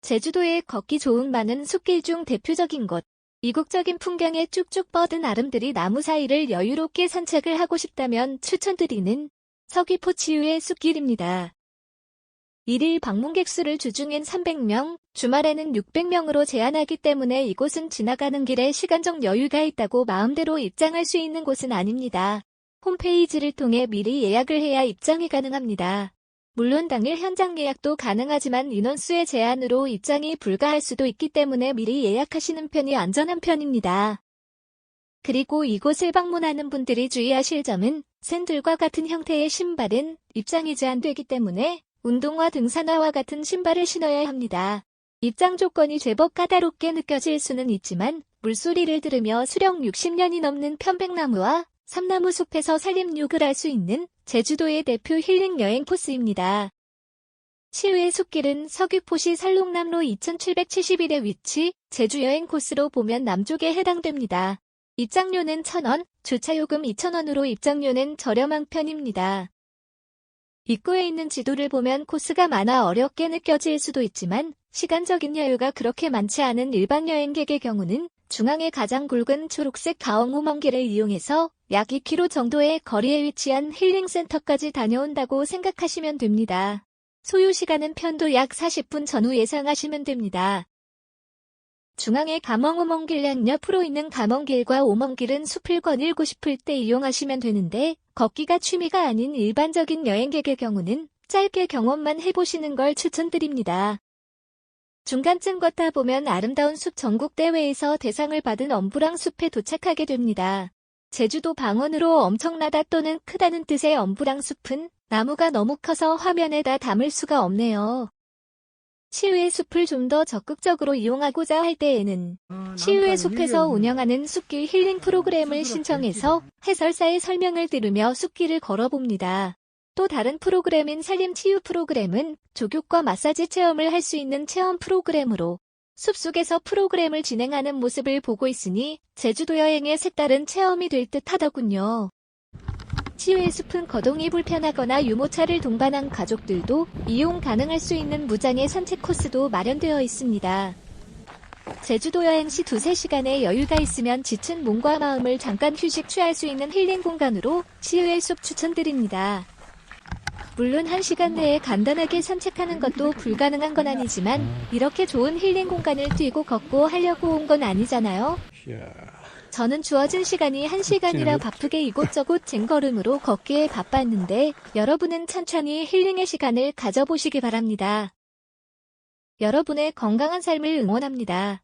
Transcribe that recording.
제주도에 걷기 좋은 많은 숲길 중 대표적인 곳. 이국적인 풍경에 쭉쭉 뻗은 아름들이 나무 사이를 여유롭게 산책을 하고 싶다면 추천드리는 서귀포 치유의 숲길입니다. 일일 방문객 수를 주중엔 300명, 주말에는 600명으로 제한하기 때문에 이곳은 지나가는 길에 시간적 여유가 있다고 마음대로 입장할 수 있는 곳은 아닙니다. 홈페이지를 통해 미리 예약을 해야 입장이 가능합니다. 물론 당일 현장 예약도 가능하지만 인원수의 제한으로 입장이 불가할 수도 있기 때문에 미리 예약하시는 편이 안전한 편입니다. 그리고 이곳을 방문하는 분들이 주의하실 점은 샌들과 같은 형태의 신발은 입장이 제한되기 때문에 운동화 등산화와 같은 신발을 신어야 합니다. 입장 조건이 제법 까다롭게 느껴질 수는 있지만 물소리를 들으며 수령 60년이 넘는 편백나무와 삼나무 숲에서 산림욕을 할 수 있는 제주도의 대표 힐링 여행 코스입니다. 치유의 숲길은 서귀포시 살롱남로 2771의 위치, 제주 여행 코스로 보면 남쪽에 해당됩니다. 입장료는 1,000원, 주차요금 2,000원으로 입장료는 저렴한 편입니다. 입구에 있는 지도를 보면 코스가 많아 어렵게 느껴질 수도 있지만 시간적인 여유가 그렇게 많지 않은 일반 여행객의 경우는 중앙에 가장 굵은 초록색 가왕호먼길을 이용해서 약 2km 정도의 거리에 위치한 힐링센터까지 다녀온다고 생각하시면 됩니다. 소요 시간은 편도 약 40분 전후 예상하시면 됩니다. 중앙에 가멍오멍길 양옆으로 있는 가멍길과 오멍길은 숲을 거닐고 싶을 때 이용하시면 되는데 걷기가 취미가 아닌 일반적인 여행객의 경우는 짧게 경험만 해보시는 걸 추천드립니다. 중간쯤 걷다 보면 아름다운 숲 전국대회에서 대상을 받은 엄브랑 숲에 도착하게 됩니다. 제주도 방언으로 엄청나다 또는 크다는 뜻의 엄브랑 숲은 나무가 너무 커서 화면에다 담을 수가 없네요. 치유의 숲을 좀 더 적극적으로 이용하고자 할 때에는 치유의 숲에서 운영하는 숲길 힐링 프로그램을 신청해서 해설사의 설명을 들으며 숲길을 걸어봅니다. 또 다른 프로그램인 산림치유 프로그램은 조교과 마사지 체험을 할 수 있는 체험 프로그램으로 숲속에서 프로그램을 진행하는 모습을 보고 있으니 제주도 여행의 색다른 체험이 될 듯 하더군요. 치유의 숲은 거동이 불편하거나 유모차를 동반한 가족들도 이용 가능할 수 있는 무장의 산책 코스도 마련되어 있습니다. 제주도 여행 시 두세 시간의 여유가 있으면 지친 몸과 마음을 잠깐 휴식 취할 수 있는 힐링 공간으로 치유의 숲 추천드립니다. 물론 한 시간 내에 간단하게 산책하는 것도 불가능한 건 아니지만 이렇게 좋은 힐링 공간을 뛰고 걷고 하려고 온 건 아니잖아요. 저는 주어진 시간이 한 시간이라 바쁘게 이곳저곳 쟁걸음으로 걷기에 바빴는데 여러분은 천천히 힐링의 시간을 가져보시기 바랍니다. 여러분의 건강한 삶을 응원합니다.